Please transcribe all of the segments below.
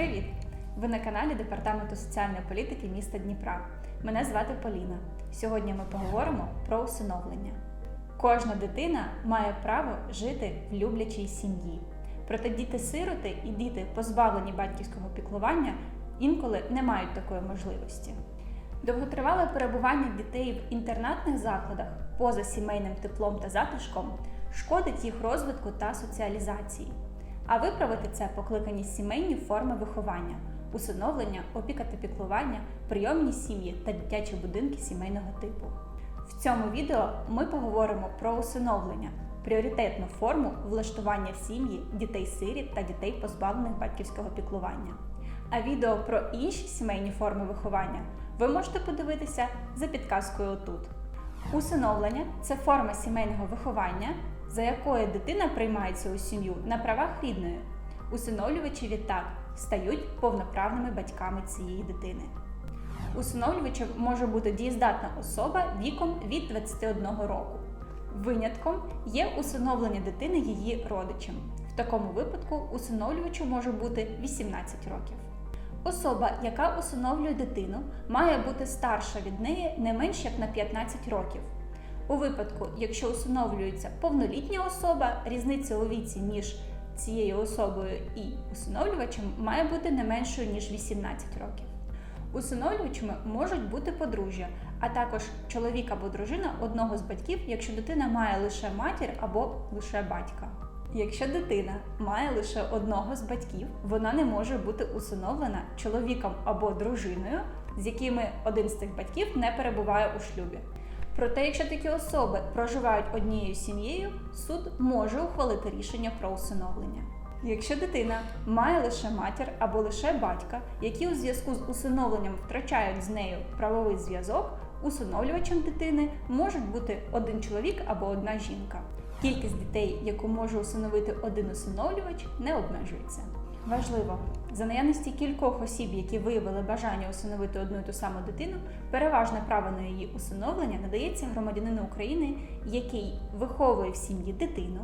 Привіт! Ви на каналі Департаменту соціальної політики міста Дніпра. Мене звати Поліна. Сьогодні ми поговоримо про усиновлення. Кожна дитина має право жити в люблячій сім'ї. Проте діти-сироти і діти, позбавлені батьківського піклування, інколи не мають такої можливості. Довготривале перебування дітей в інтернатних закладах поза сімейним теплом та затишком шкодить їх розвитку та соціалізації. А виправити це покликані сімейні форми виховання, усиновлення, опіка та піклування, прийомні сім'ї та дитячі будинки сімейного типу. В цьому відео ми поговоримо про усиновлення, пріоритетну форму влаштування сім'ї дітей-сиріт та дітей, позбавлених батьківського піклування. А відео про інші сімейні форми виховання ви можете подивитися за підказкою тут. Усиновлення це форма сімейного виховання, за якою дитина приймається у сім'ю на правах рідної. Усиновлювачі відтак стають повноправними батьками цієї дитини. Усиновлювачем може бути дієздатна особа віком від 21 року. Винятком є усиновлення дитини її родичем. В такому випадку усиновлювачу може бути 18 років. Особа, яка усиновлює дитину, має бути старша від неї не менш як на 15 років. У випадку, якщо усиновлюється повнолітня особа, різниця у віці між цією особою і усиновлювачем має бути не меншою ніж 18 років. Усиновлювачами можуть бути подружжя, а також чоловік або дружина одного з батьків, якщо дитина має лише матір або лише батька. Якщо дитина має лише одного з батьків, вона не може бути усиновлена чоловіком або дружиною, з якими один з цих батьків не перебуває у шлюбі. Проте, якщо такі особи проживають однією сім'єю, суд може ухвалити рішення про усиновлення. Якщо дитина має лише матір або лише батька, які у зв'язку з усиновленням втрачають з нею правовий зв'язок, усиновлювачем дитини можуть бути один чоловік або одна жінка. Кількість дітей, яку може усиновити один усиновлювач, не обмежується. Важливо, за наявності кількох осіб, які виявили бажання усиновити одну і ту саму дитину, переважне право на її усиновлення надається громадянину України, який виховує в сім'ї дитину,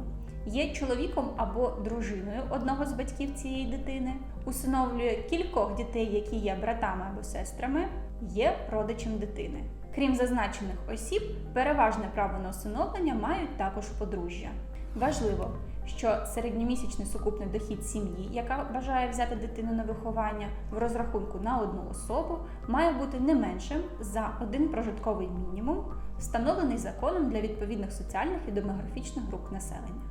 є чоловіком або дружиною одного з батьків цієї дитини, усиновлює кількох дітей, які є братами або сестрами, є родичем дитини. Крім зазначених осіб, переважне право на усиновлення мають також подружжя. Важливо, що середньомісячний сукупний дохід сім'ї, яка бажає взяти дитину на виховання в розрахунку на одну особу, має бути не меншим за один прожитковий мінімум, встановлений законом для відповідних соціальних і демографічних груп населення.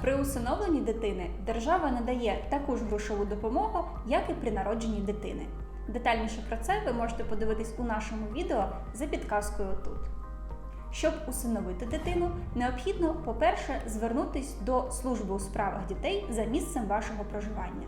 При усиновленні дитини держава надає таку ж грошову допомогу, як і при народженні дитини. Детальніше про це ви можете подивитись у нашому відео за підказкою тут. Щоб усиновити дитину, необхідно, по-перше, звернутись до служби у справах дітей за місцем вашого проживання.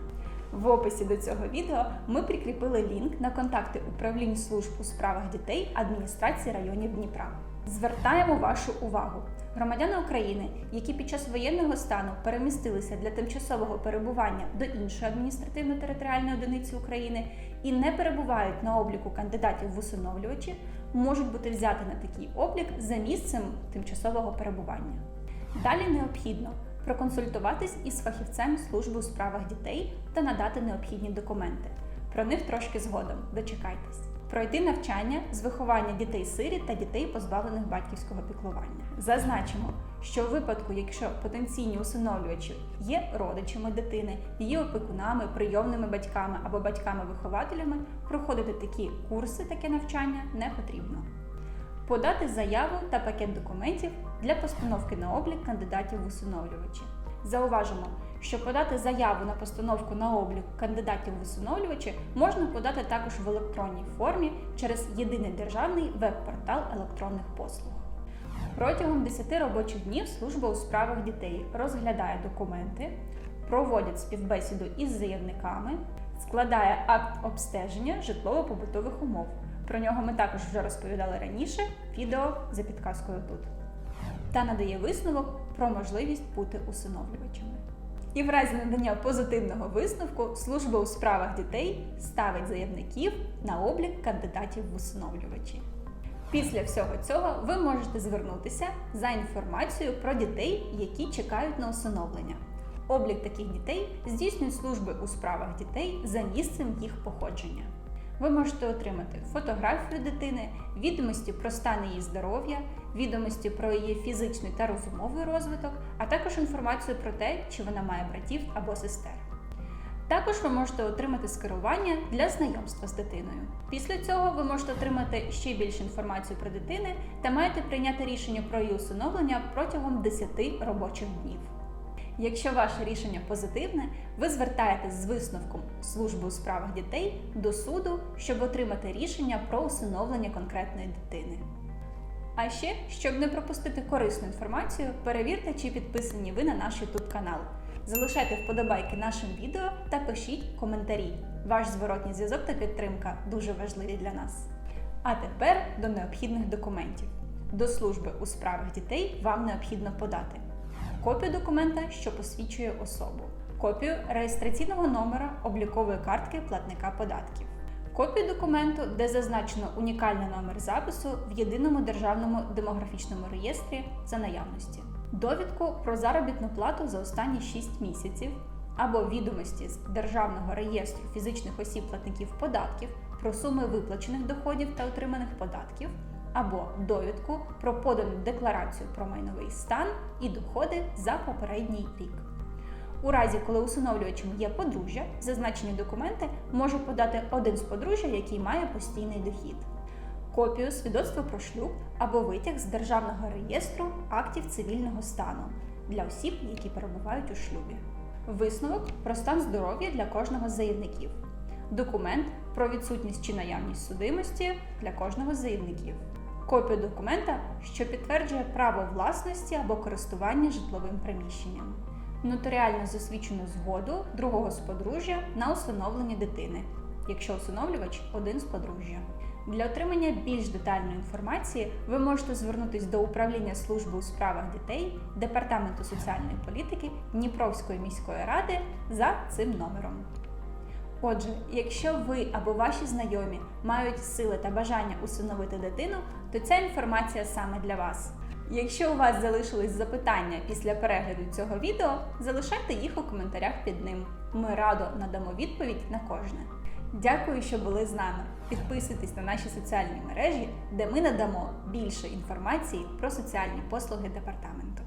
В описі до цього відео ми прикріпили лінк на контакти управлінь служб у справах дітей адміністрації районів Дніпра. Звертаємо вашу увагу. Громадяни України, які під час воєнного стану перемістилися для тимчасового перебування до іншої адміністративно-територіальної одиниці України і не перебувають на обліку кандидатів в усиновлювачі, можуть бути взяті на такий облік за місцем тимчасового перебування. Далі необхідно проконсультуватись із фахівцем служби у справах дітей та надати необхідні документи. Про них трошки згодом. Дочекайтесь. Пройти навчання з виховання дітей-сиріт та дітей, позбавлених батьківського піклування. Зазначимо, що в випадку, якщо потенційні усиновлювачі є родичами дитини, її опікунами, прийомними батьками або батьками-вихователями, проходити такі курси, таке навчання не потрібно. Подати заяву та пакет документів для постановки на облік кандидатів в усиновлювачі. Зауважимо, що подати заяву на постановку на облік кандидатів в можна подати також в електронній формі через єдиний державний веб-портал електронних послуг. Протягом 10 робочих днів служба у справах дітей розглядає документи, проводять співбесіду із заявниками, складає акт обстеження житлово-побутових умов. Про нього ми також вже розповідали раніше, відео за підказкою тут. Та надає висновок про можливість бути усиновлювачами. І в разі надання позитивного висновку служба у справах дітей ставить заявників на облік кандидатів в усиновлювачі. Після всього цього ви можете звернутися за інформацією про дітей, які чекають на усиновлення. Облік таких дітей здійснюють служби у справах дітей за місцем їх походження. Ви можете отримати фотографію дитини, відомості про стан її здоров'я, відомості про її фізичний та розумовий розвиток, а також інформацію про те, чи вона має братів або сестер. Також ви можете отримати скерування для знайомства з дитиною. Після цього ви можете отримати ще більше інформацію про дитини та маєте прийняти рішення про її усиновлення протягом 10 робочих днів. Якщо ваше рішення позитивне, ви звертаєтесь з висновком служби у справах дітей до суду, щоб отримати рішення про усиновлення конкретної дитини. А ще, щоб не пропустити корисну інформацію, перевірте, чи підписані ви на наш YouTube канал. Залишайте вподобайки нашим відео та пишіть коментарі. Ваш зворотній зв'язок та підтримка дуже важливі для нас. А тепер до необхідних документів. До служби у справах дітей вам необхідно подати копію документа, що посвідчує особу, копію реєстраційного номера облікової картки платника податків, копію документу, де зазначено унікальний номер запису в єдиному державному демографічному реєстрі за наявності, довідку про заробітну плату за останні 6 місяців або відомості з Державного реєстру фізичних осіб платників податків про суми виплачених доходів та отриманих податків або довідку про подану декларацію про майновий стан і доходи за попередній рік. У разі, коли усиновлювачем є подружжя, зазначені документи може подати один з подружжя, який має постійний дохід, копію свідоцтва про шлюб або витяг з Державного реєстру актів цивільного стану для осіб, які перебувають у шлюбі, висновок про стан здоров'я для кожного з заявників, документ про відсутність чи наявність судимості для кожного з заявників копію документа, що підтверджує право власності або користування житловим приміщенням, нотаріально засвідчену згоду другого з подружжя на усиновлення дитини, якщо усиновлювач один з подружжя. Для отримання більш детальної інформації ви можете звернутися до управління служби у справах дітей Департаменту соціальної політики Дніпровської міської ради за цим номером. Отже, якщо ви або ваші знайомі мають сили та бажання усиновити дитину, то ця інформація саме для вас. Якщо у вас залишились запитання після перегляду цього відео, залишайте їх у коментарях під ним. Ми радо надамо відповідь на кожне. Дякую, що були з нами. Підписуйтесь на наші соціальні мережі, де ми надамо більше інформації про соціальні послуги департаменту.